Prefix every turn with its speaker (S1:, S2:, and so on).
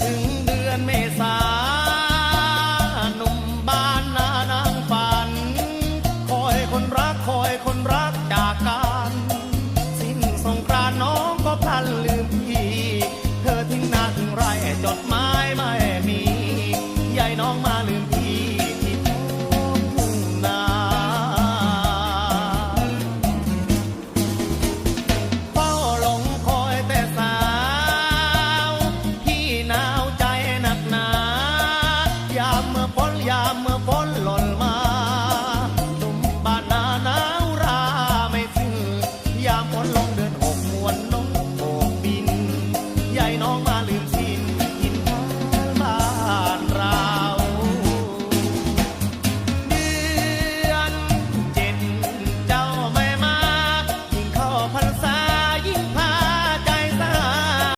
S1: ถึงเดือนเมษาหนุ่มบ้านนานางฝัน คอยคนรักคอยคนรักจากกัน สิ้นสงกรานน้องก็พลันลืมพี่ เธอทิ้งนาทิ้งไรจดหมายไม่มี ใหญ่น้องมาลื Chiamă pol, iamă pol, lol ma Num banana ura mai ซื้อยามฝนลงเดินหกมวนนกโกบินยายน้องมาลืมสินกินบ้านเราเดือนเจ็ดเจ้าไม่มายิงเข้าพรรา